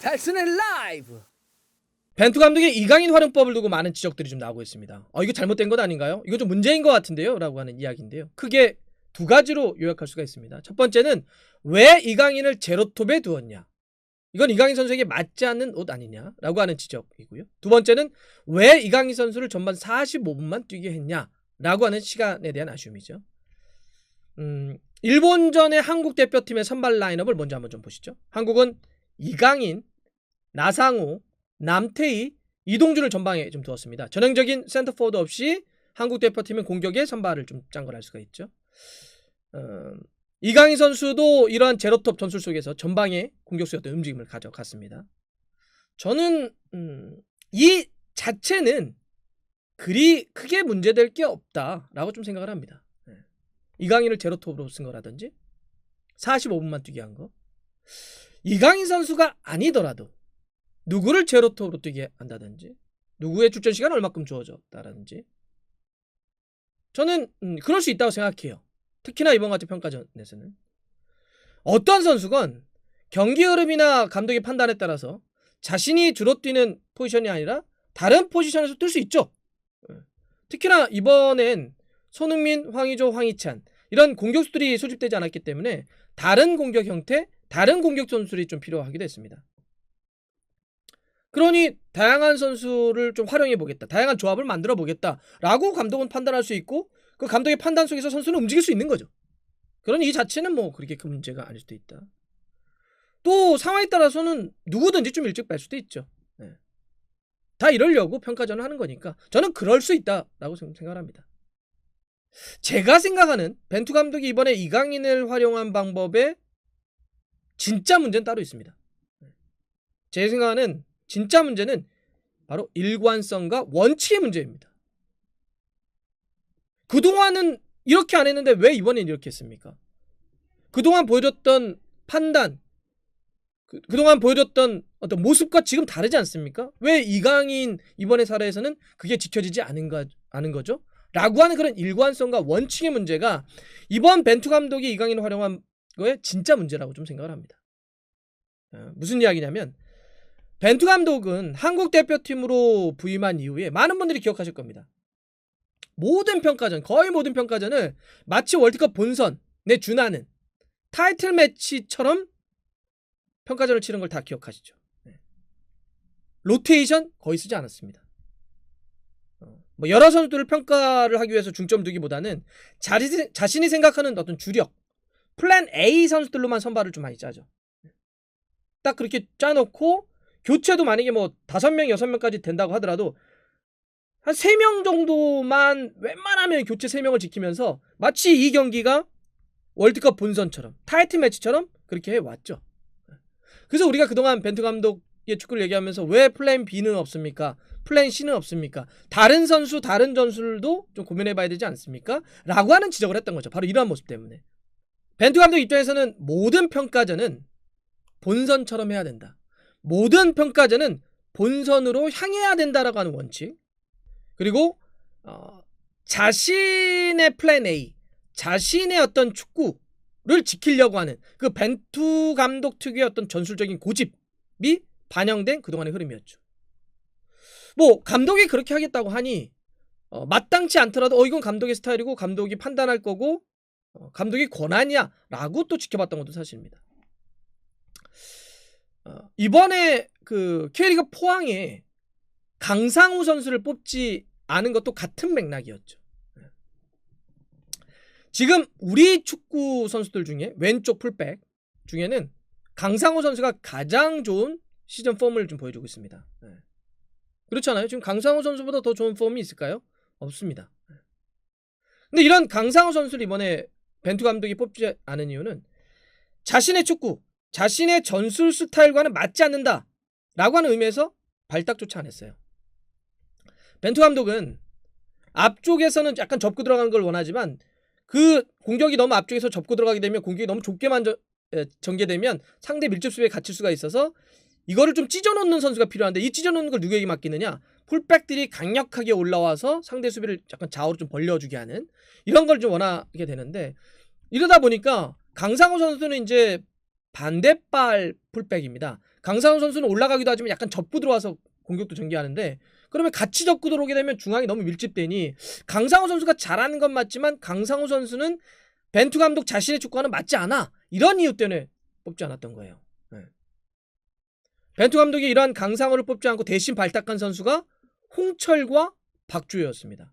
달슨의 라이브. 벤투 감독의 이강인 활용법을 두고 많은 지적들이 좀 나오고 있습니다. 어, 이거 잘못된 것 아닌가요? 이거 좀 문제인 것 같은데요? 라고 하는 이야기인데요. 크게 두 가지로 요약할 수가 있습니다. 첫 번째는 왜 이강인을 제로톱에 두었냐? 이건 이강인 선수에게 맞지 않는 옷 아니냐 라고 하는 지적이고요. 두 번째는 왜 이강인 선수를 전반 45분만 뛰게 했냐 라고 하는 시간에 대한 아쉬움이죠. 음, 일본전의 한국 대표팀의 선발 라인업을 먼저 한번 좀 보시죠. 한국은 이강인, 나상호, 남태희, 이동준을 전방에 좀 두었습니다. 전형적인 센터포워드 없이 한국 대표팀은 공격에 선발을 좀 짠 걸 알 수가 있죠. 어, 이강인 선수도 이러한 제로톱 전술 속에서 전방에 공격수의 어떤 움직임을 가져갔습니다. 저는 음, 이 자체는 그리 크게 문제될 게 없다라고 좀 생각을 합니다. 네. 이강인을 제로톱으로 쓴 거라든지 45분만 뛰게 한 거. 이강인 선수가 아니더라도 누구를 제로톱으로 뛰게 한다든지 누구의 출전 시간 얼마큼 주어졌다든지 저는 음, 그럴 수 있다고 생각해요. 특히나 이번 같은 평가전에서는 어떤 선수건 경기 흐름이나 감독의 판단에 따라서 자신이 주로 뛰는 포지션이 아니라 다른 포지션에서 뛸 수 있죠. 예. 특히나 이번엔 손흥민, 황의조, 황희찬 이런 공격수들이 소집되지 않았기 때문에 다른 공격 형태, 다른 공격 전술이 좀 필요하기도 했습니다. 그러니 다양한 선수를 좀 활용해 보겠다. 다양한 조합을 만들어 보겠다라고 감독은 판단할 수 있고 그 감독의 판단 속에서 선수는 움직일 수 있는 거죠. 그러니 이 자체는 뭐 그렇게 큰 문제가 아닐 수도 있다. 또 상황에 따라서는 누구든지 좀 일찍 뺄 수도 있죠. 네. 다 이러려고 평가전을 하는 거니까 저는 그럴 수 있다라고 생각합니다. 제가 생각하는 벤투 감독이 이번에 이강인을 활용한 방법에 진짜 문제는 따로 있습니다. 네. 제 생각은 진짜 문제는 바로 일관성과 원칙의 문제입니다. 그동안은 이렇게 안 했는데 왜 이번엔 이렇게 했습니까? 그동안 보여줬던 판단, 그, 그동안 보여줬던 어떤 모습과 지금 다르지 않습니까? 왜 이강인 이번의 사례에서는 그게 지켜지지 않은가, 않은 거죠? 라고 하는 그런 일관성과 원칙의 문제가 이번 벤투 감독이 이강인을 활용한 거에 진짜 문제라고 좀 생각을 합니다. 어, 무슨 이야기냐면 벤투 감독은 한국 대표팀으로 부임한 이후에 많은 분들이 기억하실 겁니다. 모든 평가전, 거의 모든 평가전을 마치 월드컵 본선에 준하는 타이틀 매치처럼 평가전을 치는 걸다 기억하시죠. 네. 로테이션 거의 쓰지 않았습니다. 어, 뭐 여러 선수들을 평가를 하기 위해서 중점 두기보다는 자리, 자신이 생각하는 어떤 주력 플랜 A 선수들로만 선발을 좀 많이 짜죠. 네. 딱 그렇게 짜놓고 교체도 만약에 뭐 다섯 명 여섯 명까지 된다고 하더라도 한 3명 정도만 웬만하면 교체 3명을 지키면서 마치 이 경기가 월드컵 본선처럼 타이틀 매치처럼 그렇게 해왔죠. 그래서 우리가 그동안 벤투 감독 의 축구를 얘기하면서 왜 플랜 B는 없습니까? 플랜 C는 없습니까? 다른 선수, 다른 전술도 좀 고민해봐야 되지 않습니까? 라고 하는 지적을 했던 거죠. 바로 이러한 모습 때문에. 벤투 감독 입장에서는 모든 평가전은 본선처럼 해야 된다. 모든 평가전은 본선으로 향해야 된다라고 하는 원칙. 그리고 어, 자신의 플랜 A, 자신의 어떤 축구를 지키려고 하는 그 벤투 감독 특유의 어떤 전술적인 고집이 반영된 그동안의 흐름이었죠. 뭐 감독이 그렇게 하겠다고 하니 어, 마땅치 않더라도 어 이건 감독의 스타일이고 감독이 판단할 거고 어, 감독이 권한이야라고 또 지켜봤던 것도 사실입니다. 어, 이번에 그 K리그 포항에 강상우 선수를 뽑지 않은 것도 같은 맥락이었죠. 예. 지금 우리 축구 선수들 중에 왼쪽 풀백 중에는 강상우 선수가 가장 좋은 시즌 폼을 좀 보여주고 있습니다. 예. 그렇잖아요. 지금 강상우 선수보다 더 좋은 폼이 있을까요? 없습니다. 예. 근데 이런 강상우 선수를 이번에 벤투 감독이 뽑지 않은 이유는 자신의 축구, 자신의 전술 스타일과는 맞지 않는다. 라고 하는 의미에서 발딱조차 안 했어요. 벤투 감독은 앞쪽에서는 약간 접고 들어가는 걸 원하지만 그 공격이 너무 앞쪽에서 접고 들어가게 되면 공격이 너무 좁게만 저, 에, 전개되면 상대 밀집 수비에 갇힐 수가 있어서 이거를 좀 찢어놓는 선수가 필요한데 이 찢어놓는 걸 누구에게 맡기느냐 풀백들이 강력하게 올라와서 상대 수비를 약간 좌우로 좀 벌려주게 하는 이런 걸 좀 원하게 되는데 이러다 보니까 강상호 선수는 이제 반대발 풀백입니다. 강상호 선수는 올라가기도 하지만 약간 접고 들어와서 공격도 전개하는데 그러면 같이 접고 들어오게 되면 중앙이 너무 밀집되니 강상호 선수가 잘하는 건 맞지만 강상호 선수는 벤투 감독 자신의 축구와는 맞지 않아. 이런 이유 때문에 뽑지 않았던 거예요. 네. 벤투 감독이 이러한 강상호를 뽑지 않고 대신 발탁한 선수가 홍철과 박주호였습니다.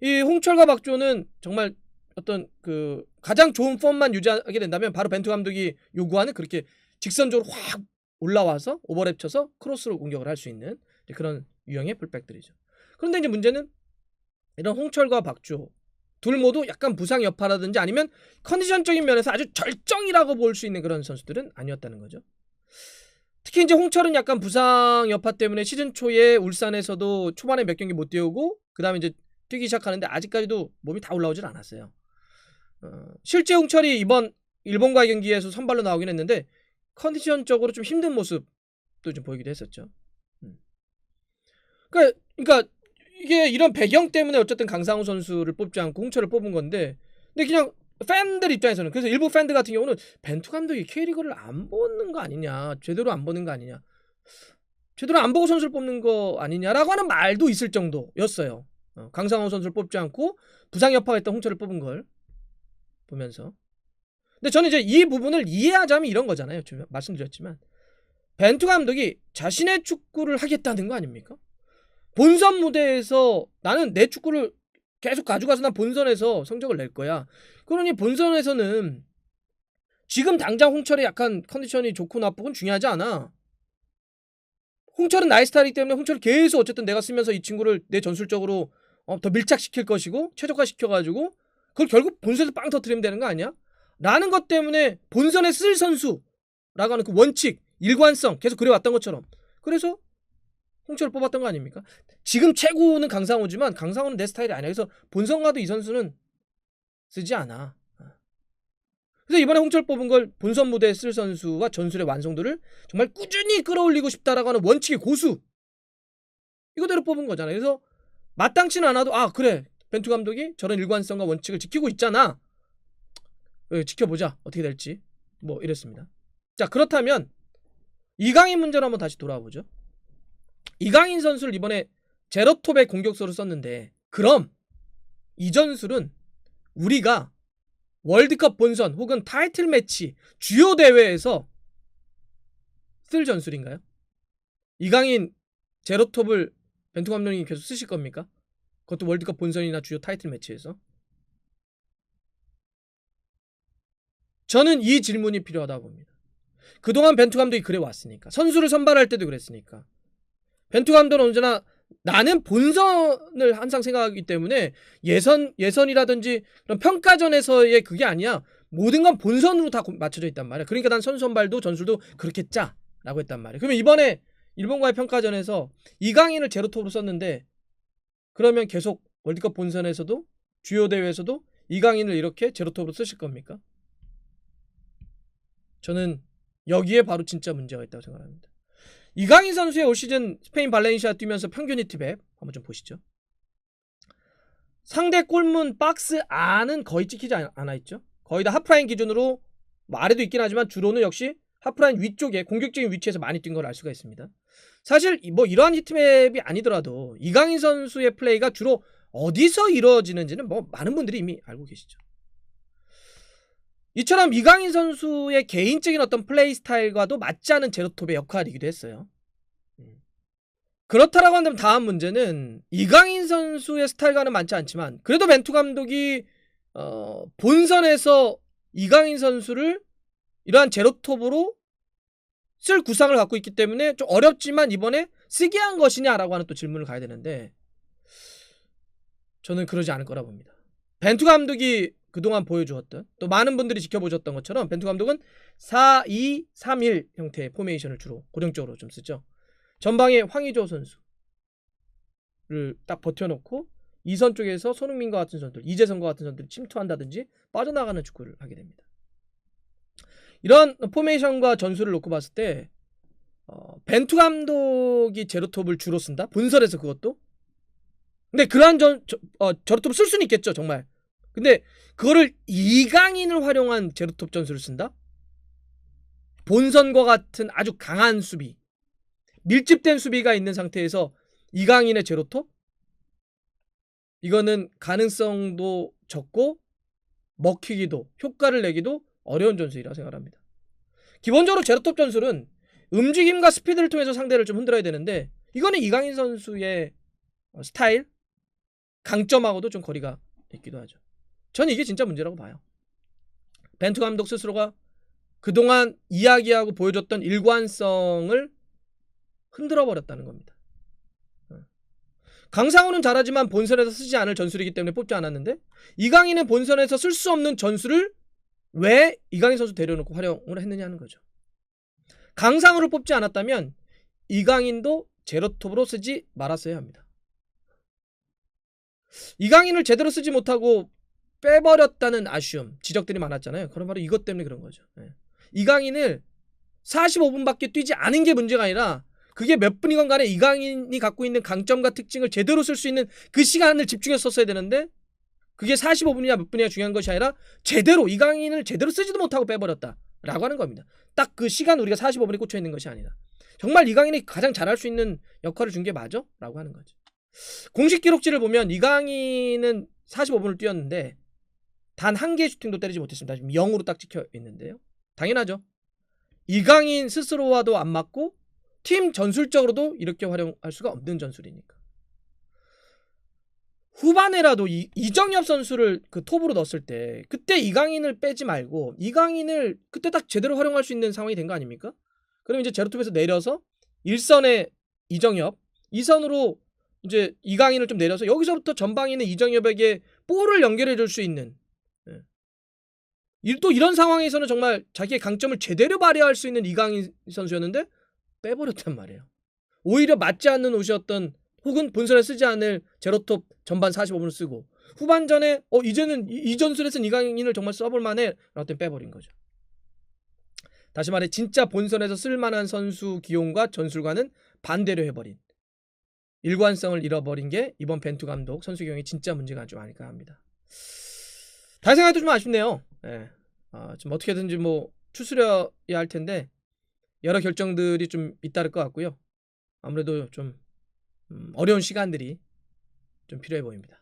이 홍철과 박주호는 정말 어떤 그 가장 좋은 폼만 유지하게 된다면 바로 벤투 감독이 요구하는 그렇게 직선적으로 확 올라와서 오버랩 쳐서 크로스로 공격을 할 수 있는 그런 유형의 풀백들이죠. 그런데 이제 문제는 이런 홍철과 박주호 둘 모두 약간 부상 여파라든지 아니면 컨디션적인 면에서 아주 절정이라고 볼 수 있는 그런 선수들은 아니었다는 거죠. 특히 이제 홍철은 약간 부상 여파 때문에 시즌 초에 울산에서도 초반에 몇 경기 못 뛰고 그다음에 이제 뛰기 시작하는데 아직까지도 몸이 다 올라오질 않았어요. 어, 실제 홍철이 이번 일본과의 경기에서 선발로 나오긴 했는데 컨디션적으로 좀 힘든 모습도 좀 보이기도 했었죠. 음. 그러니까, 그러니까 이게 이런 배경 때문에 어쨌든 강상우 선수를 뽑지 않고 홍철을 뽑은 건데 근데 그냥 팬들 입장에서는 그래서 일부 팬들 같은 경우는 벤투 감독이 K리그를 안 보는 거 아니냐 제대로 안 보는 거 아니냐 제대로 안 보고 선수를 뽑는 거 아니냐라고 하는 말도 있을 정도였어요. 어, 강상우 선수를 뽑지 않고 부상 여파가 있던 홍철을 뽑은 걸 보면서. 근데 저는 이제 이 부분을 이해하자면 이런 거잖아요. 좀 말씀드렸지만. 벤투 감독이 자신의 축구를 하겠다는 거 아닙니까? 본선 무대에서 나는 내 축구를 계속 가져가서 난 본선에서 성적을 낼 거야. 그러니 본선에서는 지금 당장 홍철의 약간 컨디션이 좋고 나쁘고는 중요하지 않아. 홍철은 나의 스타일이기 때문에 홍철을 계속 어쨌든 내가 쓰면서 이 친구를 내 전술적으로 어, 더 밀착시킬 것이고 최적화시켜가지고 그걸 결국 본선에서 빵 터트리면 되는 거 아니야? 라는 것 때문에 본선에 쓸 선수라고 하는 그 원칙, 일관성 계속 그래왔던 것처럼 그래서 홍철을 뽑았던 거 아닙니까? 지금 최고는 강상호지만 강상호는 내 스타일이 아니야. 그래서 본선 가도 이 선수는 쓰지 않아. 그래서 이번에 홍철 뽑은 걸 본선 무대에 쓸 선수와 전술의 완성도를 정말 꾸준히 끌어올리고 싶다라고 하는 원칙의 고수. 이거대로 뽑은 거잖아요. 그래서 마땅치는 않아도 아 그래 벤투 감독이 저런 일관성과 원칙을 지키고 있잖아. 어, 지켜보자 어떻게 될지 뭐 이랬습니다. 자 그렇다면 이강인 문제로 한번 다시 돌아와 보죠. 이강인 선수를 이번에 제로톱의 공격수로 썼는데 그럼 이 전술은 우리가 월드컵 본선 혹은 타이틀 매치 주요 대회에서 쓸 전술인가요? 이강인 제로톱을 벤투 감독님 계속 쓰실 겁니까? 그것도 월드컵 본선이나 주요 타이틀 매치에서 저는 이 질문이 필요하다 고 봅니다. 그동안 벤투 감독이 그래 왔으니까 선수를 선발할 때도 그랬으니까 벤투 감독은 언제나 나는 본선을 항상 생각하기 때문에 예선 예선이라든지 그런 평가전에서의 그게 아니야. 모든 건 본선으로 다 맞춰져 있단 말이야. 그러니까 난 선수 선발도 전술도 그렇게 짜라고 했단 말이야. 그러면 이번에 일본과의 평가전에서 이강인을 제로톱으로 썼는데 그러면 계속 월드컵 본선에서도 주요 대회에서도 이강인을 이렇게 제로톱으로 쓰실 겁니까? 저는 여기에 바로 진짜 문제가 있다고 생각합니다. 이강인 선수의 올 시즌 스페인 발렌시아 뛰면서 평균 히트백 한번 좀 보시죠. 상대 골문 박스 안은 거의 찍히지 않아 있죠. 거의 다 하프라인 기준으로 뭐 아래도 있긴 하지만 주로는 역시 하프라인 위쪽에 공격적인 위치에서 많이 뛴 걸 알 수가 있습니다. 사실 뭐 이러한 히트맵이 아니더라도 이강인 선수의 플레이가 주로 어디서 이루어지는지는 뭐 많은 분들이 이미 알고 계시죠. 이처럼 이강인 선수의 개인적인 어떤 플레이 스타일과도 맞지 않은 제로톱의 역할이기도 했어요. 음. 그렇다라고 한다면 다음 문제는 이강인 선수의 스타일과는 많지 않지만 그래도 멘투 감독이 어, 본선에서 이강인 선수를 이러한 제로톱으로 쓸 구상을 갖고 있기 때문에 좀 어렵지만 이번에 쓰게 한 것이냐라고 하는 또 질문을 가야 되는데 저는 그러지 않을 거라 봅니다. 벤투 감독이 그동안 보여주었던 또 많은 분들이 지켜보셨던 것처럼 벤투 감독은 4-2-3-1 형태의 포메이션을 주로 고정적으로 좀 쓰죠. 전방에 황의조 선수를 딱 버텨놓고 이선 쪽에서 손흥민과 같은 선수들, 이재성과 같은 선수들이 침투한다든지 빠져나가는 축구를 하게 됩니다. 이런 포메이션과 전술을 놓고 봤을 때 어, 벤투 감독이 제로톱을 주로 쓴다? 본설에서 그것도? 근데 그러한 전, 저, 어, 제로톱을 쓸 수는 있겠죠, 정말. 근데 그거를 이강인을 활용한 제로톱 전술을 쓴다? 본선과 같은 아주 강한 수비, 밀집된 수비가 있는 상태에서 이강인의 제로톱? 이거는 가능성도 적고 먹히기도 효과를 내기도 어려운 전술이라 생각합니다. 기본적으로 제로톱 전술은 움직임과 스피드를 통해서 상대를 좀 흔들어야 되는데 이거는 이강인 선수의 스타일, 강점하고도 좀 거리가 있기도 하죠. 저는 이게 진짜 문제라고 봐요. 벤투 감독 스스로가 그동안 이야기하고 보여줬던 일관성을 흔들어 버렸다는 겁니다. 어. 강상우는 잘하지만 본선에서 쓰지 않을 전술이기 때문에 뽑지 않았는데 이강인은 본선에서 쓸 수 없는 전술을 왜 이강인 선수 데려놓고 활용을 했느냐는 거죠. 강상우를 뽑지 않았다면 이강인도 제로톱으로 쓰지 말았어야 합니다. 이강인을 제대로 쓰지 못하고 빼버렸다는 아쉬움, 지적들이 많았잖아요. 그럼 바로 이것 때문에 그런 거죠. 예. 이강인을 45분밖에 뛰지 않은 게 문제가 아니라 그게 몇 분이건 간에 이 강인이 갖고 있는 강점과 특징을 제대로 쓸 수 있는 그 시간을 집중해서 썼어야 되는데 그게 45분이냐 몇 분이냐 중요한 것이 아니라 제대로 이 강인을 제대로 쓰지도 못하고 빼버렸다. 라고 하는 겁니다. 딱 그 시간 우리가 45분에 꽂혀 있는 것이 아니라 정말 이 강인이 가장 잘할 수 있는 역할을 준 게 맞아? 라고 하는 거죠. 공식 기록지를 보면 이 강인은 45분을 뛰었는데 단 한 개의 슈팅도 때리지 못했습니다. 지금 0으로 딱 찍혀 있는데요. 당연하죠. 이강인 스스로와도 안 맞고 팀 전술적으로도 이렇게 활용할 수가 없는 전술이니까. 후반에라도 이, 이정엽 선수를 그 톱으로 넣었을 때 그때 이강인을 빼지 말고 이강인을 그때 딱 제대로 활용할 수 있는 상황이 된 거 아닙니까? 그럼 이제 제로톱에서 내려서 1선에 이정엽, 2선으로 이제 이강인을 좀 내려서 여기서부터 전방에 있는 이정엽에게 볼을 연결해 줄 수 있는 예. 또 이런 상황에서는 정말 자기의 강점을 제대로 발휘할 수 있는 이강인 선수였는데 빼버렸단 말이에요. 오히려 맞지 않는 옷이었던 혹은 본선에 쓰지 않을 제로톱 전반 45분을 쓰고 후반전에 어 이제는 이, 이 전술에서는 이강인을 정말 써볼 만해 라고 때 빼버린 거죠. 다시 말해 진짜 본선에서 쓸만한 선수 기용과 전술과는 반대로 해버린 일관성을 잃어버린 게 이번 벤투 감독 선수 기용이 진짜 문제가 좀 아닐까 합니다. 다시 생각해도 좀 아쉽네요. 예. 아, 좀 어떻게든지 뭐 추스려야 할 텐데 여러 결정들이 좀 잇따를 것 같고요. 아무래도 좀 음, 어려운 시간들이 좀 필요해 보입니다.